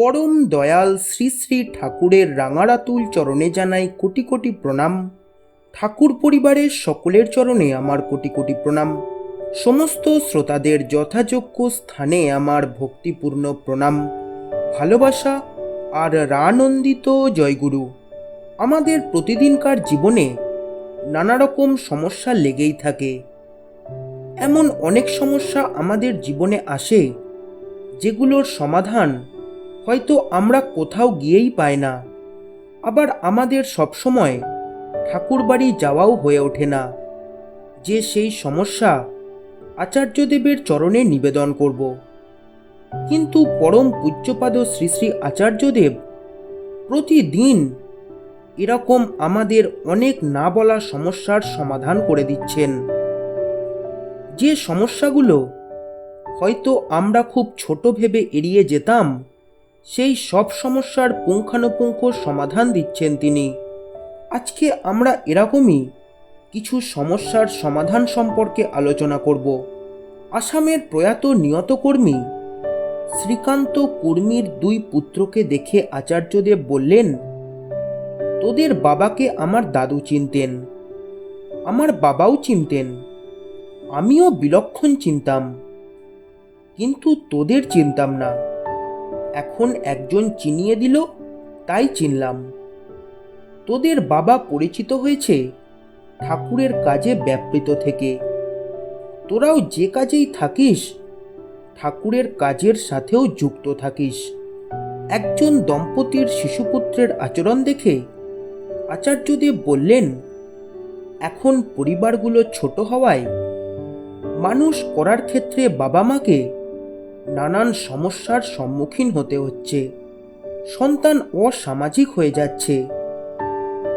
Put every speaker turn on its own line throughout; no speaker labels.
পরম দয়াল শ্রী শ্রী ঠাকুরের রাঙারাতুল চরণে জানাই কোটি কোটি প্রণাম। ঠাকুর পরিবারের সকলের চরণে আমার কোটি কোটি প্রণাম। সমস্ত শ্রোতাদের যথাযোগ্য স্থানে আমার ভক্তিপূর্ণ প্রণাম। ভালোবাসা আর রানন্দিত জয়গুরু। আমাদের প্রতিদিনকার জীবনে নানা রকম সমস্যা লেগেই থাকে। এমন অনেক সমস্যা আমাদের জীবনে আসে, যেগুলোর সমাধান হয়তো আমরা কোথাও গিয়েই পাই না। আবার আমাদের সবসময় ঠাকুরবাড়ি যাওয়াও হয়ে ওঠে না। যে সেই সমস্যা আচার্যদেবের চরণে নিবেদন করব। কিন্তু পরম পূজ্যপাদ শ্রী শ্রী আচার্যদেব প্রতিদিন এরকম আমাদের অনেক না বলা সমস্যার সমাধান করে দিচ্ছেন। যে সমস্যাগুলো হয়তো আমরা খুব ছোট ভেবে এড়িয়ে যেতাম সেই সব সমস্যার পুঙ্খানুপুঙ্খ সমাধান দিচ্ছেন তিনি। আজকে আমরা এরকমই কিছু সমস্যার সমাধান সম্পর্কে আলোচনা করব। আসামের প্রয়াত নিয়ত কর্মী শ্রীকান্ত কর্মীর দুই পুত্রকে দেখে আচার্যদেব বললেন, তোদের বাবাকে আমার দাদু চিনতেন। আমার বাবাও চিনতেন। আমিও বিলক্ষণ চিনতাম। কিন্তু তোদের চিনতাম না। এখন একজন চিনিয়ে দিল, তাই চিনলাম। তোদের বাবা পরিচিত হয়েছে ঠাকুরের কাজে ব্যাপৃত থেকে। তোরাও যে কাজেই থাকিস, ঠাকুরের কাজের সাথেও যুক্ত থাকিস। একজন দম্পতির শিশুপুত্রের আচরণ দেখে আচার্যদেব বললেন, এখন পরিবারগুলো ছোট হওয়ায় মানুষ করার ক্ষেত্রে বাবা মাকে নানান সমস্যার সম্মুখীন হতে হচ্ছে। সন্তান অসামাজিক হয়ে যাচ্ছে।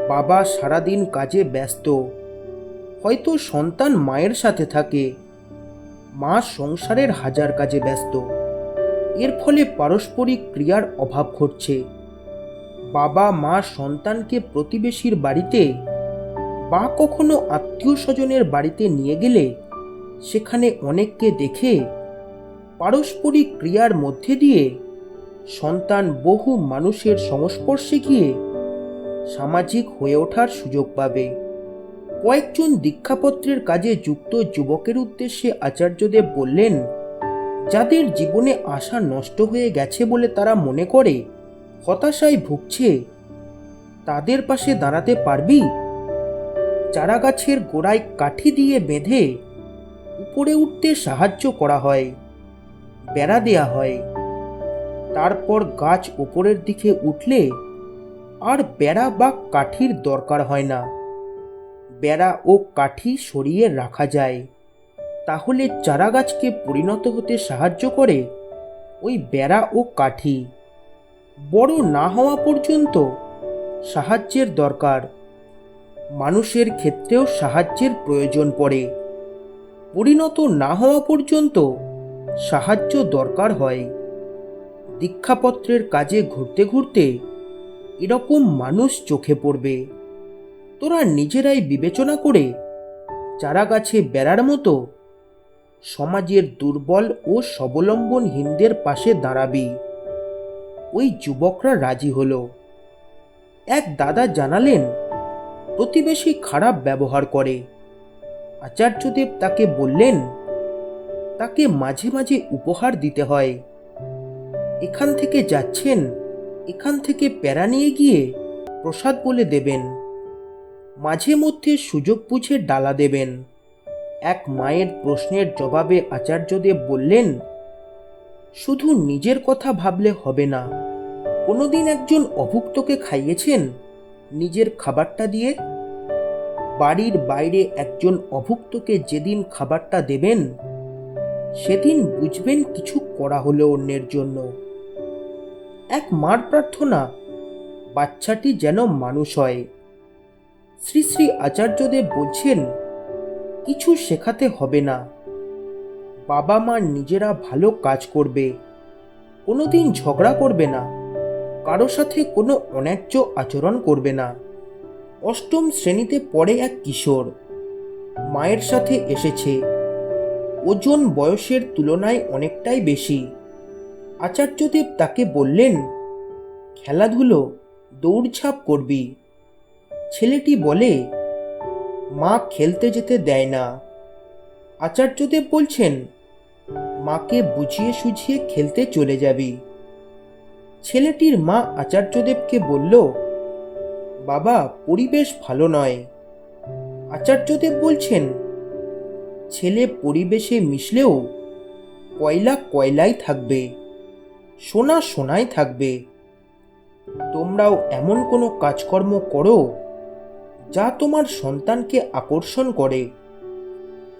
বাবা সারাদিন কাজে ব্যস্ত। হয়তো সন্তান মায়ের সাথে থাকে। মা সংসারের হাজার কাজে ব্যস্ত। এর ফলে পারস্পরিক ক্রিয়ার অভাব ঘটছে। বাবা মা সন্তানকে প্রতিবেশীর বাড়িতে বা কখনো আত্মীয় স্বজনের বাড়িতে নিয়ে গেলে সেখানে অনেককে দেখে পারস্পরিক ক্রিয়ার মধ্যে দিয়ে সন্তান বহু মানুষের সংস্পর্শে গিয়ে সামাজিক হয়ে ওঠার সুযোগ পাবে। কয়েকজন দীক্ষাপত্রের কাজে যুক্ত যুবকের উদ্দেশ্যে আচার্যদেব বললেন, যাদের জীবনে আশা নষ্ট হয়ে গেছে বলে তারা মনে করে, হতাশায় ভুগছে, তাদের পাশে দাঁড়াতে পারবি? চারা গাছের গোড়ায় কাঠি দিয়ে বেঁধে উপরে উঠতে সাহায্য করা হয়। বেড়া দেয়া হয়। তারপর গাছ উপরের দিকে উঠলে আর বেড়া বা কাঠির দরকার হয় না। বেড়া ও কাঠি সরিয়ে রাখা যায়। তাহলে চারা গাছকে পরিণত হতে সাহায্য করে ওই বেড়া ও কাঠি। বড় না হওয়া পর্যন্ত সাহায্যের দরকার। মানুষের ক্ষেত্রেও সাহায্যের প্রয়োজন পড়ে। পরিণত না হওয়া পর্যন্ত সাহায্য দরকার হয়। দীক্ষাপত্রের কাজে ঘুরতে ঘুরতে এরকম মানুষ চোখে পড়বে। তোরা নিজেরাই বিবেচনা করে চারা গাছে বেড়ার মতো সমাজের দুর্বল ও স্বাবলম্বনহীনদের পাশে দাঁড়াবি। ওই যুবকরা রাজি হলো। এক দাদা জানালেন, প্রতিবেশী খারাপ ব্যবহার করে। আচার্যদেব তাকে বললেন তাকে মাঝে মাঝে উপহার দিতে হয়। এখান থেকে যাচ্ছেন, এখান থেকে প্যারা নিয়ে গিয়ে প্রসাদ বলে দেবেন। মাঝে মধ্যে সুযোগ বুঝে ডালা দেবেন। এক মায়ের প্রশ্নের জবাবে আচার্যদেব বললেন, শুধু নিজের কথা ভাবলে হবে না। কোনোদিন একজন অভুক্তকে খাইয়েছেন, নিজের খাবারটা দিয়ে? বাড়ির বাইরে একজন অভুক্তকে যেদিন খাবারটা দেবেন সেদিন বুঝবেন কিছু করা হলো অন্যের জন্য। এক মার প্রার্থনা, বাচ্চাটি যেন মানুষ হয়। শ্রী শ্রী আচার্যদেব বলছেন, কিছু শেখাতে হবে না। বাবা মা নিজেরা ভালো কাজ করবে, কোনোদিন ঝগড়া করবে না, কারও সাথে কোনো অন্যায্য আচরণ করবে না। অষ্টম শ্রেণীতে পড়ে এক কিশোর, মায়ের সাথে এসেছে। ওজন বয়সের তুলনায় অনেকটাই বেশি। আচার্যদেব তাকে বললেন, খেলাধুলো দৌড়ঝাঁপ করবি। ছেলেটি বলে, মা খেলতে যেতে দেয় না। আচার্যদেব বলছেন, মাকে বুঝিয়ে সুঝিয়ে খেলতে চলে যাবি। ছেলেটির মা আচার্যদেবকে বলল, বাবা, পরিবেশ ভালো নয়। আচার্যদেব বলছেন ছেলে পরিবেশে মিশলেও কয়লা কয়লাই থাকবে, সোনা সোনাই থাকবে। তোমরাও এমন কোনো কাজকর্ম করো যা তোমার সন্তানকে আকর্ষণ করে।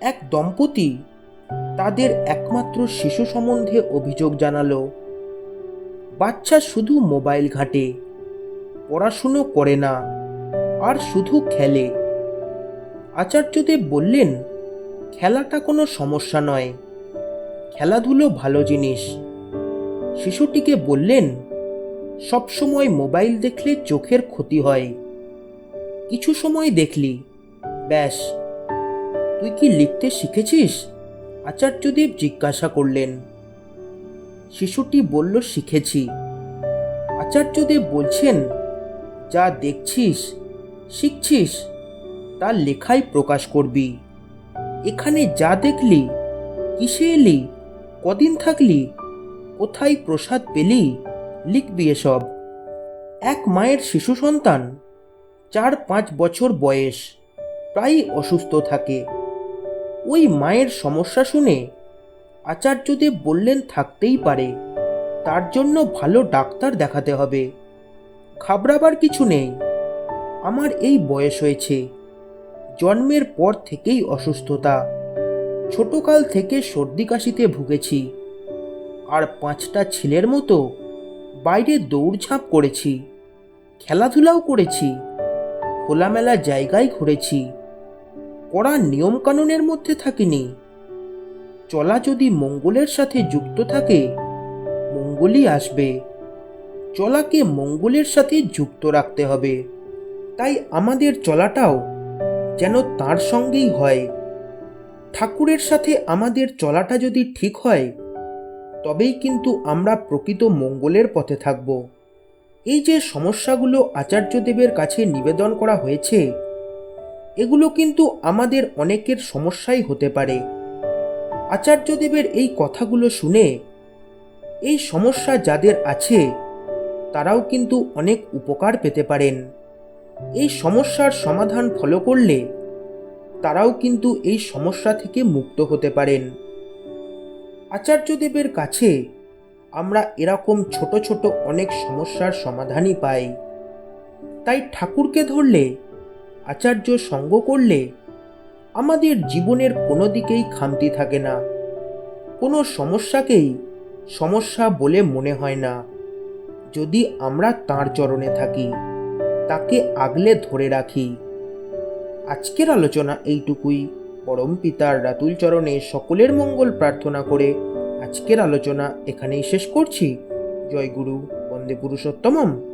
এক দম্পতি তাদের একমাত্র শিশু সম্বন্ধে অভিযোগ জানালো। বাচ্চা শুধু মোবাইল ঘাটে, পড়াশুনো করে না, আর শুধু খেলে। আচার্যদেব বললেন খেলাটা কোনো সমস্যা নয়। খেলাধুলো ভালো জিনিস। শিশুটিকে বললেন সবসময় মোবাইল দেখলে চোখের ক্ষতি হয়। কিছু সময় দেখলি, ব্যাস। তুই কি লিখতে শিখেছিস? আচার্যদেব জিজ্ঞাসা করলেন। শিশুটি বলল, শিখেছি। আচার্যদেব বলছেন, যা দেখছিস, শিখছিস, তা লেখায় প্রকাশ করবি। এখানে যা দেখলি, কিসে এলি, কদিন থাকলি, কোথায় প্রসাদ পেলি, লিখবি এসব। এক মায়ের শিশু সন্তান, চার পাঁচ বছর বয়স, প্রায়ই অসুস্থ থাকে। ওই মায়ের সমস্যা শুনে আচার্যদেব বললেন, থাকতেই পারে, তার জন্য ভালো ডাক্তার দেখাতে হবে। ঘাবড়াবার কিছু নেই। আমার এই বয়স হয়েছে জন্মের পর থেকেই অসুস্থতা। ছোটকাল থেকে সর্দি কাশিতে ভুগেছি। আর পাঁচটা ছেলের মতো বাইরে দৌড়ঝাঁপ করেছি, খেলাধুলাও করেছি, খোলামেলা জায়গায় ঘুরেছি। কড়া নিয়মকানুনের মধ্যে থাকিনি। চলা যদি মঙ্গলের সাথে যুক্ত থাকে, মঙ্গলই আসবে। চলাকে মঙ্গলের সাথে যুক্ত রাখতে হবে। তাই আমাদের চলাটাও যেন তার সঙ্গেই হয়। ঠাকুরের সাথে আমাদের চলাটা যদি ঠিক হয়, তবেই কিন্তু আমরা প্রকৃত মঙ্গলের পথে থাকব। এই যে সমস্যাগুলো আচার্যদেবের কাছে নিবেদন করা হয়েছে, এগুলো কিন্তু আমাদের অনেকের সমস্যাই হতে পারে। আচার্যদেবের এই কথাগুলো শুনে, এই সমস্যা যাদের আছে, তারাও কিন্তু অনেক উপকার পেতে পারেন। এই সমস্যার সমাধান ফলো করলে তারাও কিন্তু এই সমস্যা থেকে মুক্ত হতে পারেন। আচার্যদেবের কাছে আমরা এরকম ছোট ছোট অনেক সমস্যার সমাধানই পাই। তাই ঠাকুরকে ধরলে, আচার্য সঙ্গ করলে আমাদের জীবনের কোনো দিকেই খামতি থাকে না। কোনো সমস্যাকেই সমস্যা বলে মনে হয় না। যদি আমরা তাঁর চরণে থাকি। তাকে আগলে ধরে রাখি। আজকের আলোচনা এইটুকুই। পরম পিতার রাতুল চরণে সকলের মঙ্গল প্রার্থনা করে আজকের আলোচনা এখানেই শেষ করছি। জয় গুরু, বন্দে পুরুষোত্তমম।